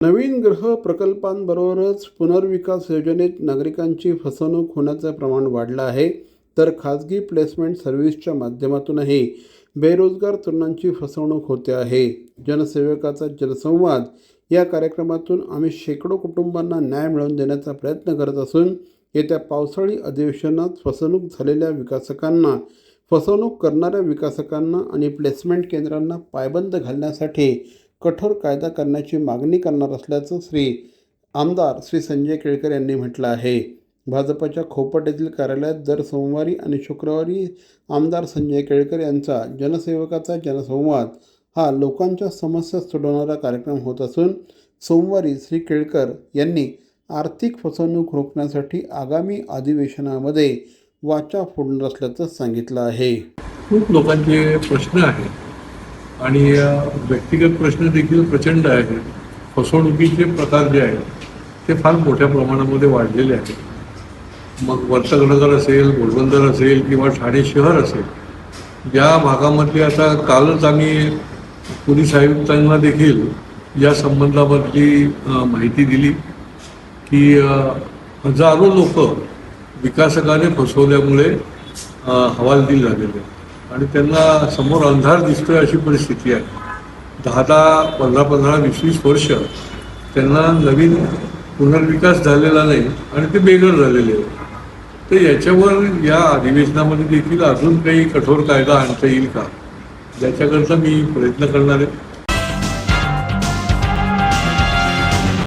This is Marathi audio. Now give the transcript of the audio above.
नवीन गृह प्रकल्पांबरोबरच पुनर्विकास योजनेत नागरिकांची फसवणूक होण्याचं प्रमाण वाढलं आहे. तर खाजगी प्लेसमेंट सर्व्हिसच्या माध्यमातूनही बेरोजगार तरुणांची फसवणूक होते आहे. जनसेवकाचा जनसंवाद या कार्यक्रमातून आम्ही शेकडो कुटुंबांना न्याय मिळवून देण्याचा प्रयत्न करत असून येत्या पावसाळी अधिवेशनात फसवणूक झालेल्या विकासकांना फसवणूक करणाऱ्या विकासकांना आणि प्लेसमेंट केंद्रांना पायबंद घालण्यासाठी कठोर कायदा करण्याची मागणी करणार असल्याचं श्री आमदार श्री संजय केळकर यांनी म्हटलं आहे. भाजपच्या खोपट येथील कार्यालयात दर सोमवारी आणि शुक्रवारी आमदार संजय केळकर यांचा जनसेवकाचा जनसंवाद हा लोकांच्या समस्या सोडवणारा कार्यक्रम होत असून सोमवारी श्री केळकर यांनी आर्थिक फसवणूक रोखण्यासाठी आगामी अधिवेशनामध्ये वाचा फोडणार असल्याचं सांगितलं आहे. खूप लोकांचे प्रश्न आहेत. आणि व्यक्तिगत प्रश्न देखील प्रचंड आहेत फसवणुकीचे प्रकार जे आहेत ते फार मोठ्या प्रमाणामध्ये वाढलेले आहेत मग वर्तगनगर असेल घोडबंदर असेल किंवा ठाणे शहर असेल या भागामध्ये आता कालच आम्ही पोलीस आयुक्तांना देखील या संबंधामधली माहिती दिली की हजारो लोक विकासकाने फसवल्यामुळे हवालदिल झालेले आहेत. आणि त्यांना समोर अंधार दिसतोय अशी परिस्थिती आहे. दहा दहा पंधरा पंधरा वीस वीस वर्ष त्यांना नवीन पुनर्विकास झालेला नाही आणि ते बेघर झालेले आहेत. तर याच्यावर या अधिवेशनामध्ये देखील अजून काही कठोर कायदा आणता येईल का? याच्याकरता मी प्रयत्न करणार आहे.